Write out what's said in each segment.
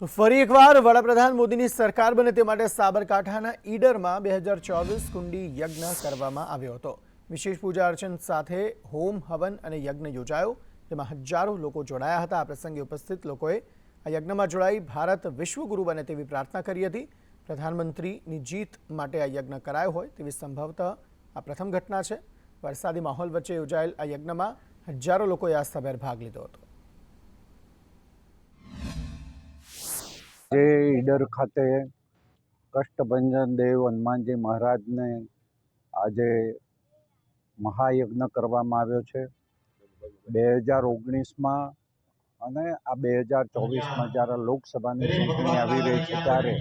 ફરી એકવાર વડાપ્રધાન મોદીની સરકાર બને તે માટે સાબરકાંઠાના ઈડરમાં બે હજાર ચોવીસ કુંડી યજ્ઞ કરવામાં આવ્યો હતો. વિશેષ પૂજા અર્ચન સાથે હોમ, હવન અને યજ્ઞ યોજાયો. જેમાં હજારો લોકો જોડાયા હતા. આ પ્રસંગે ઉપસ્થિત લોકોએ આ યજ્ઞમાં જોડાઈ ભારત વિશ્વગુરુ બને તેવી પ્રાર્થના કરી હતી. પ્રધાનમંત્રીની જીત માટે આ યજ્ઞ કરાયો હોય તેવી સંભવતઃ આ પ્રથમ ઘટના છે. વરસાદી માહોલ વચ્ચે યોજાયેલ આ યજ્ઞમાં હજારો લોકોએ આસ્થાભેર ભાગ લીધો હતો. ઈડર ખાતે કષ્ટભંજન દેવ હનુમાનજી મહારાજને આજે મહાયજ્ઞ કરવામાં આવ્યો છે. બે હજાર ઓગણીસમાં અને આ બે હજાર ચોવીસમાં જ્યારે લોકસભાની ચૂંટણી આવી રહી છે ત્યારે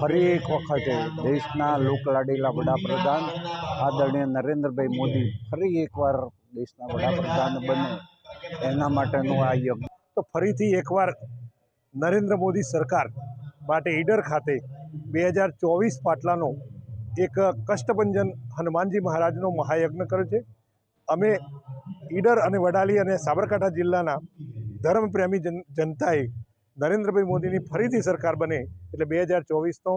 ફરી એક વખતે દેશના લોકલાડીલા વડાપ્રધાન આદરણીય નરેન્દ્રભાઈ મોદી ફરી એકવાર દેશના વડાપ્રધાન બને એના માટેનું આ યજ્ઞ. તો ફરીથી એકવાર નરેન્દ્ર મોદી સરકાર માટે ઈડર ખાતે બે હજાર ચોવીસ પાટલાનો એક કષ્ટભંજન હનુમાનજી મહારાજનો મહાયજ્ઞ કર્યો છે. અમે ઈડર અને વડાલી અને સાબરકાંઠા જિલ્લાના ધર્મપ્રેમી જન, જનતાએ નરેન્દ્રભાઈ મોદીની ફરીથી સરકાર બને એટલે બે હજાર ચોવીસનો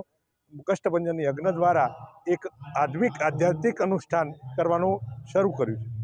કષ્ટભંજન યજ્ઞ દ્વારા એક આધ્યાત્મિક આધ્યાત્મિક અનુષ્ઠાન કરવાનું શરૂ કર્યું છે.